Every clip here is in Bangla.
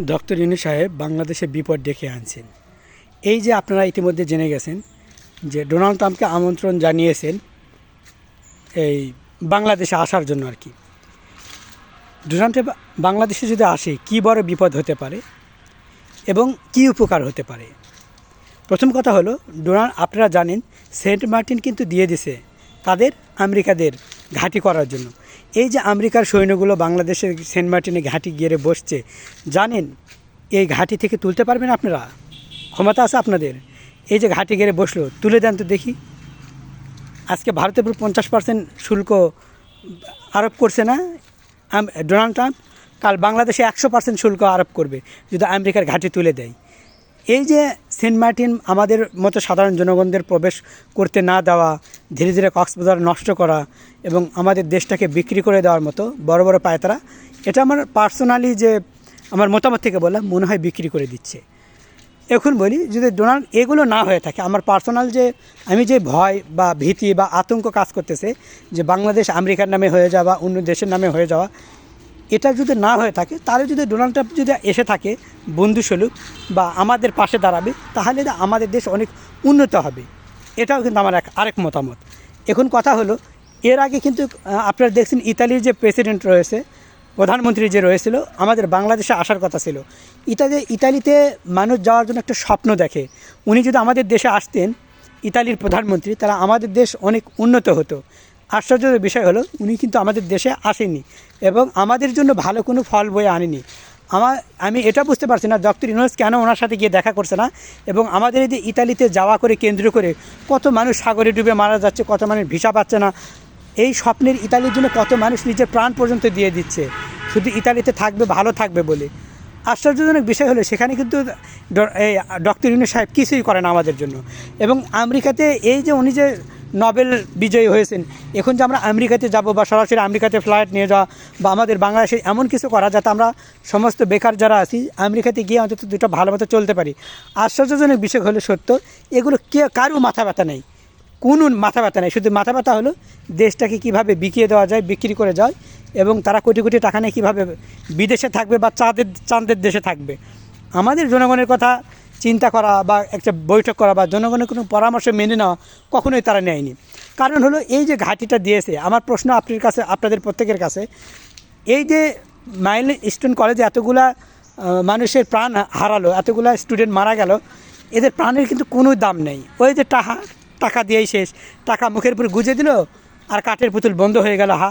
ডক্টর ইনু সাহেব বাংলাদেশে বিপদ ডেকে আনছেন। এই যে আপনারা ইতিমধ্যে জেনে গেছেন যে ডোনাল্ড ট্রাম্পকে আমন্ত্রণ জানিয়েছেন এই বাংলাদেশে আসার জন্য আর কি। ডোনাল্ড ট্রাম্প বাংলাদেশে যদি আসে, কী বড় বিপদ হতে পারে এবং কী উপকার হতে পারে? প্রথম কথা হলো, ডোনাল্ড, আপনারা জানেন, সেন্ট মার্টিন কিন্তু দিয়ে দিছে তাদের আমেরিকাদের ঘাঁটি করার জন্য। এই যে আমেরিকার সৈন্যগুলো বাংলাদেশের সেন্ট মার্টিনে ঘাঁটি গিয়ে বসছে, জানেন, এই ঘাঁটি থেকে তুলতে পারবেন আপনারা? ক্ষমতা আছে আপনাদের। এই যে ঘাঁটি গেড়ে বসল, তুলে দেন তো দেখি। আজকে ভারতের উপর পঞ্চাশ পার্সেন্ট শুল্ক আরোপ করছে না ডোনাল্ড ট্রাম্প। কাল বাংলাদেশে একশো পার্সেন্ট শুল্ক আরোপ করবে, যদি আমেরিকার ঘাঁটি তুলে দেয়। এই যে সেন্ট মার্টিন আমাদের মতো সাধারণ জনগণদের প্রবেশ করতে না দেওয়া, ধীরে ধীরে কক্সবাজার নষ্ট করা এবং আমাদের দেশটাকে বিক্রি করে দেওয়ার মতো বড় বড় পায়তারা এটা আমার পার্সোনালি যে আমার মতামত থেকে বললাম, মনে হয় বিক্রি করে দিচ্ছে। এখন বলি, যদি ডোনাল্ড এগুলো না হয়ে থাকে, আমার পার্সোনাল যে, আমি যে ভয় বা ভীতি বা আতঙ্ক কাজ করতেছে যে বাংলাদেশ আমেরিকার নামে হয়ে যাওয়া অন্য দেশের নামে হয়ে যাওয়া এটা যদি না হয়ে থাকে, তাহলে যদি ডোনাল্ড ট্রাম্প যদি এসে থাকে বন্ধুস্বরূপ বা আমাদের পাশে দাঁড়াবে, তাহলে আমাদের দেশ অনেক উন্নত হবে। এটাও কিন্তু আমার এক আরেক মতামত। এখন কথা হলো, এর আগে কিন্তু আপনারা দেখছেন ইতালির যে প্রেসিডেন্ট রয়েছে, প্রধানমন্ত্রী যে রয়েছিল, আমাদের বাংলাদেশে আসার কথা ছিল। ইতালি ইতালিতে মানুষ যাওয়ার জন্য একটা স্বপ্ন দেখে। উনি যদি আমাদের দেশে আসতেন, ইতালির প্রধানমন্ত্রী তারা আমাদের দেশ অনেক উন্নত হতো। আশ্চর্যের বিষয় হলো, উনি কিন্তু আমাদের দেশে আসেনি এবং আমাদের জন্য ভালো কোনো ফল বয়ে আনেনি আমার আমি এটা বুঝতে পারছি না ডক্টর ইউনুস কেন ওনার সাথে গিয়ে দেখা করছে না এবং আমাদের এই যে ইতালিতে যাওয়া করে কেন্দ্র করে কত মানুষ সাগরে ডুবে মারা যাচ্ছে, কত মানুষ ভিসা পাচ্ছে না, এই স্বপ্নের ইতালির জন্য কত মানুষ নিজের প্রাণ পর্যন্ত দিয়ে দিচ্ছে, শুধু ইতালিতে থাকবে, ভালো থাকবে বলে। আশ্চর্যজনক বিষয় হলো, সেখানে কিন্তু ডক্টর ইউনুস সাহেব কিছুই করেন আমাদের জন্য এবং আমেরিকাতে এই যে উনি যে নোবেল বিজয়ী হয়েছেন। এখন যে আমরা আমেরিকাতে যাব বা সরাসরি আমেরিকাতে ফ্লাইট নিয়ে যাওয়া বা আমাদের বাংলাদেশে এমন কিছু করা যাতে আমরা সমস্ত বেকার যারা আছি, আমেরিকাতে গিয়ে অন্তত দুটো ভালো মতো চলতে পারি। আশ্চর্যজনক বিষয় হলো সত্য, এগুলো কে কারও মাথা ব্যথা নেই। কোনো মাথা ব্যথা নেই। শুধু মাথা ব্যথা হলো দেশটাকে কীভাবে বিকিয়ে দেওয়া যায়, বিক্রি করে যায় এবং তারা কোটি কোটি টাকা নিয়ে কীভাবে বিদেশে থাকবে বা চাঁদের চাঁদের দেশে থাকবে। আমাদের জনগণের কথা চিন্তা করা বা একটা বৈঠক করা বা জনগণের কোনো পরামর্শ মেনে নেওয়া কখনোই তারা নেয়নি। কারণ হলো এই যে ঘাটিটা দিয়েছে, আমার প্রশ্ন আপনার কাছে, আপনাদের প্রত্যেকের কাছে, এই যে মাইল স্টুডেন্ট কলেজে এতগুলা মানুষের প্রাণ হারালো, এতগুলা স্টুডেন্ট মারা গেল, এদের প্রাণের কিন্তু কোনো দাম নেই। ওই যে টাকা টাকা দিয়েই শেষ। টাকা মুখের উপর গুজে দিল, আর কাঠের পুতুল বন্ধ হয়ে গেল, হা।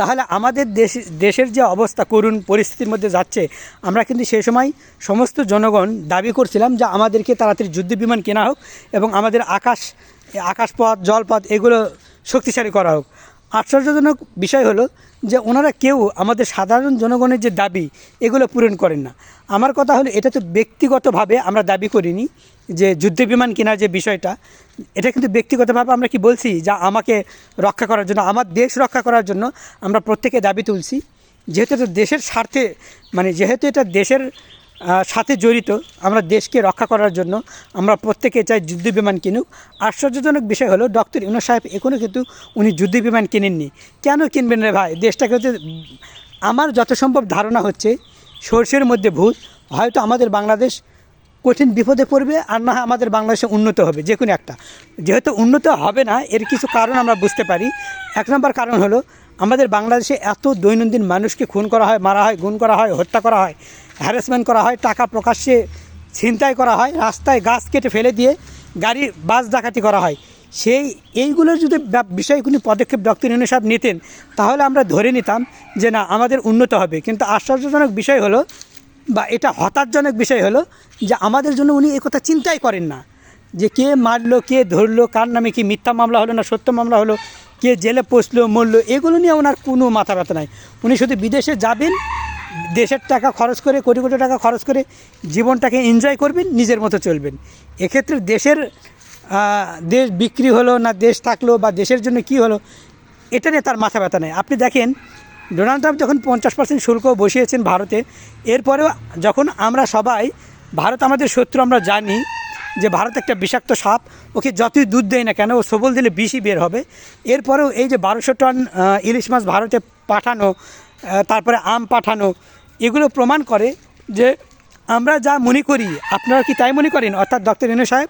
তাহলে আমাদের দেশ, দেশের যে অবস্থা, করুণ পরিস্থিতির মধ্যে যাচ্ছে, আমরা কিন্তু সেই সময় সমস্ত জনগণ দাবি করছিলাম যে আমাদেরকে তাড়াতাড়ি যুদ্ধ বিমান কেনা হোক এবং আমাদের আকাশ, আকাশপথ, জলপথ, এগুলো শক্তিশালী করা হোক। আশ্চর্যজনক বিষয় হলো যে ওনারা কেউ আমাদের সাধারণ জনগণের যে দাবি, এগুলো পূরণ করেন না। আমার কথা হলো, এটা তো ব্যক্তিগতভাবে আমরা দাবি করিনি যে যুদ্ধ বিমান কেনার যে বিষয়টা, এটা কিন্তু ব্যক্তিগতভাবে আমরা কি বলছি যা আমাকে রক্ষা করার জন্য, আমার দেশ রক্ষা করার জন্য আমরা প্রত্যেকে দাবি তুলছি। যেহেতু এটা দেশের স্বার্থে মানে যেহেতু এটা দেশের সাথে জড়িত, আমরা দেশকে রক্ষা করার জন্য আমরা প্রত্যেকে চাই যুদ্ধ বিমান কিনুক। আশ্চর্যজনক বিষয় হলো, ডক্টর ইউনুস সাহেব এখনও কিন্তু উনি যুদ্ধ বিমান কিনেননি। কেন কিনবেন রে ভাই? দেশটাকে হচ্ছে, আমার যত সম্ভব ধারণা হচ্ছে, সর্ষের মধ্যে ভূত, হয়তো আমাদের বাংলাদেশ কঠিন বিপদে পড়বে আর না আমাদের বাংলাদেশে উন্নত হবে, যে কোনো একটা। যেহেতু উন্নত হবে না, এর কিছু কারণ আমরা বুঝতে পারি। এক নম্বর কারণ হলো আমাদের বাংলাদেশে এত দৈনন্দিন মানুষকে খুন করা হয়, মারা হয় গুণ করা হয়, হত্যা করা হয় হ্যারাসমেন্ট করা হয়, টাকা প্রকাশ্যে ছিনতাই করা হয়, রাস্তায় গাছ কেটে ফেলে দিয়ে গাড়ি বাস ডাকাতি করা হয়। সেই এইগুলোর যদি ব্যাপ- বিষয়ে কোনো পদক্ষেপ ডক্টর সাহেব নিতেন, তাহলে আমরা ধরে নিতাম যে না, আমাদের উন্নত হবে। কিন্তু আশ্চর্যজনক বিষয় হলো বা এটা হতাশজনক বিষয় হলো যে আমাদের জন্য উনি কথা চিন্তাই করেন না। যে কে মারলো, কে ধরলো, কার নামে কি মিথ্যা মামলা হলো না সত্য মামলা হলো কে জেলে পৌঁছলো, মরলো, এগুলো নিয়ে ওনার কোনো মাথা ব্যথা নাই। উনি শুধু বিদেশে যাবেন, দেশের টাকা খরচ করে, কোটি কোটি টাকা খরচ করে জীবনটাকে এনজয় করবেন, নিজের মতো চলবেন। এক্ষেত্রে দেশের দেশ বিক্রি হলো না, দেশ থাকল বা দেশের জন্য কি হলো, এটা নিয়ে তার মাথা ব্যথা নেই। আপনি দেখেন, ডোনাল্ড ট্রাম্প যখন পঞ্চাশ পার্সেন্ট শুল্ক বসিয়েছেন ভারতে, এরপরেও যখন আমরা সবাই, ভারত আমাদের শত্রু, আমরা জানি যে ভারত একটা বিষাক্ত সাপ, ওকে যতই দুধ দেয় না কেন, ও সবল দিলে বিষই বের হবে। এরপরেও এই যে বারোশো টন ইলিশ মাছ ভারতে পাঠানো তারপরে আম পাঠানো, এগুলো প্রমাণ করে যে আমরা যা মনে করি, আপনারা কি তাই মনে করেন? অর্থাৎ ডক্টর ইনু সাহেব,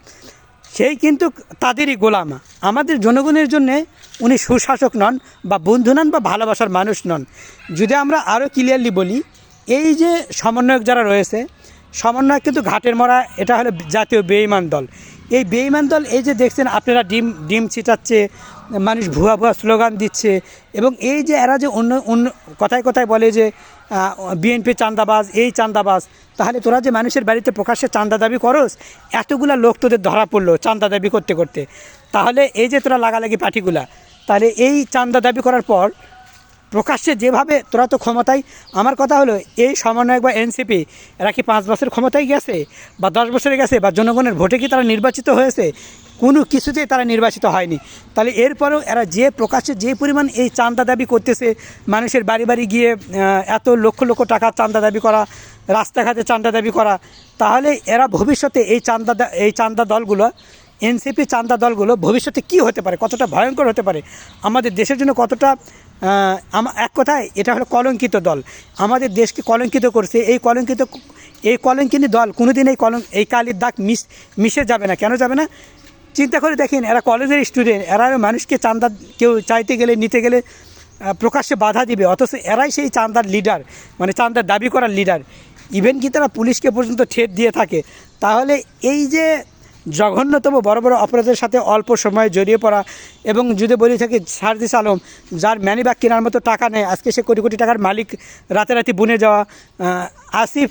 সেই কিন্তু তাদেরই গোলাম। আমাদের জনগণের জন্যে উনি সুশাসক নন বা বন্ধু নন বা ভালোবাসার মানুষ নন। যদি আমরা আরও ক্লিয়ারলি বলি, এই যে সমন্বয়ক যারা রয়েছে সমন্বয়ক কিন্তু ঘাটের মরা, এটা হলো জাতীয় বেইমান দল। এই বেইমান দল, এই যে দেখছেন, আপনারা ডিম ডিম ছিটাচ্ছে, মানুষ ভুয়া ভুয়া স্লোগান দিচ্ছে, এবং এই যে এরা যে অন্য অন্য, কথায় কথায় বলে যে বিএনপি চান্দাবাজ, এই চান্দাবাজ, তাহলে তোরা যে মানুষের বাড়িতে প্রকাশ্যে চান্দা দাবি করস, এতগুলা লোক তোদের ধরা পড়ল চান্দা দাবি করতে করতে। তাহলে এই যে তোরা লাগালাগি পার্টিগুলা, তাহলে এই চান্দা দাবি করার পর প্রকাশ্যে যেভাবে তোরা তো ক্ষমতায়, আমার কথা হলো এই সমন্বয়ক বা এনসিপি, এরা কি পাঁচ বছর ক্ষমতায় গেছে বা দশ বছরে গেছে বা জনগণের ভোটে কি তারা নির্বাচিত হয়েছে? কোনো কিছুতেই তারা নির্বাচিত হয়নি। তাহলে এরপরেও এরা যে প্রকাশ্যে যে পরিমাণ এই চান্দা দাবি করতেছে, মানুষের বাড়ি বাড়ি গিয়ে এত লক্ষ লক্ষ টাকা চান্দা দাবি করা, রাস্তাঘাটে চান্দা দাবি করা, তাহলে এরা ভবিষ্যতে এই চান্দা এই চান্দা দলগুলো এনসিপি চান্দা দলগুলো ভবিষ্যতে কি হতে পারে, কতটা ভয়ঙ্কর হতে পারে, আমাদের দেশের জন্য কতটা এক কথায় এটা হলো কলঙ্কিত দল। আমাদের দেশকে কলঙ্কিত করছে, এই কলঙ্কিত, এই কলঙ্কিনী দল কোনোদিন এই কলঙ্ক এই কালির দাগ মিশ, মিশে যাবে না। কেন যাবে না? চিন্তা করে দেখেন, এরা কলেজের স্টুডেন্ট এরা মানুষকে চান্দা, কেউ চাইতে গেলে, নিতে গেলে প্রকাশ্যে বাধা দিবে। অথচ এরাই সেই চান্দার লিডার মানে চান্দার দাবি করার লিডার ইভেন কি তারা পুলিশকে পর্যন্ত ঠেট দিয়ে থাকে, তাহলে এই যে জঘন্যতম বড় বড় অপরাধের সাথে অল্প সময়ে জড়িয়ে পড়া এবং যদি বলি থাকি সারদিস আলম, যার ম্যানিব্যাগ কেনার মতো টাকা নেই, আজকে সে কোটি কোটি টাকার মালিক, রাতারাতি বুনে যাওয়া আসিফ,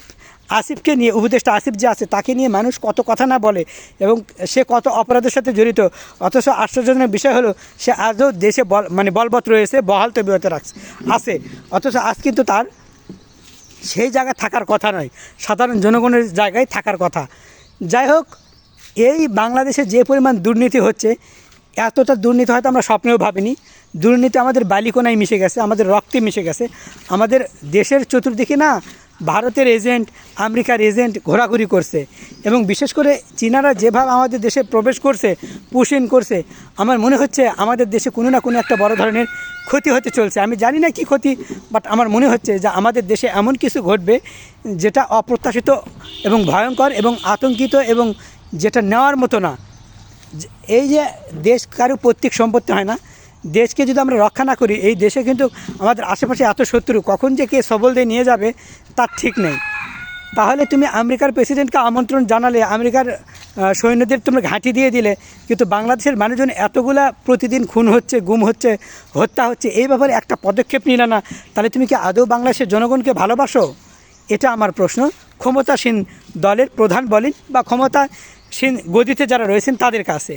আসিফকে নিয়ে, উপদেষ্টা আসিফ যে আছে, তাকে নিয়ে মানুষ কত কথা না বলে এবং সে কত অপরাধের সাথে জড়িত, অথচ আশ্চর্যজনক বিষয় হলো, সে আজও দেশে বল মানে বলবৎ রয়েছে, বহাল তবিয়তে রাখছে আছে, অথচ আজ কিন্তু তার সেই জায়গায় থাকার কথা নয়, সাধারণ জনগণের জায়গায় থাকার কথা। যাই হোক এই বাংলাদেশে যে পরিমাণ দুর্নীতি হচ্ছে, এতটা দুর্নীতি হয়তো আমরা স্বপ্নেও ভাবিনি। দুর্নীতি আমাদের বালিকোনায় মিশে গেছে, আমাদের রক্তে মিশে গেছে। আমাদের দেশের চতুর্দিকে না ভারতের এজেন্ট, আমেরিকার এজেন্ট ঘোরাঘুরি করছে। এবং বিশেষ করে চীনারা যেভাবে আমাদের দেশে প্রবেশ করছে পুষিন করছে, আমার মনে হচ্ছে আমাদের দেশে কোনো না কোনো একটা বড় ধরনের ক্ষতি হতে চলছে। আমি জানি না কি ক্ষতি বাট আমার মনে হচ্ছে যে আমাদের দেশে এমন কিছু ঘটবে যেটা অপ্রত্যাশিত এবং ভয়ঙ্কর এবং আতঙ্কিত এবং যেটা নেওয়ার মতো না। এই যে দেশ কারও পৈতৃক সম্পত্তি হয় না, দেশকে যদি আমরা রক্ষা না করি, এই দেশে কিন্তু আমাদের আশেপাশে এত শত্রু, কখন যে কে সবল দিয়ে নিয়ে যাবে, তার ঠিক নেই। তাহলে তুমি আমেরিকার প্রেসিডেন্টকে আমন্ত্রণ জানালে, আমেরিকার সৈন্যদের তোমরা ঘাঁটি দিয়ে দিলে, কিন্তু বাংলাদেশের মানুষজন এতগুলা প্রতিদিন খুন হচ্ছে, গুম হচ্ছে, হত্যা হচ্ছে, এই ব্যাপারে একটা পদক্ষেপ নিলে না। তাহলে তুমি কি আদৌ বাংলাদেশের জনগণকে ভালোবাসো? এটা আমার প্রশ্ন। ক্ষমতাসীন দলের প্রধান বলেন বা ক্ষমতাসীন গদিতে যারা রয়েছেন তাদের কাছে।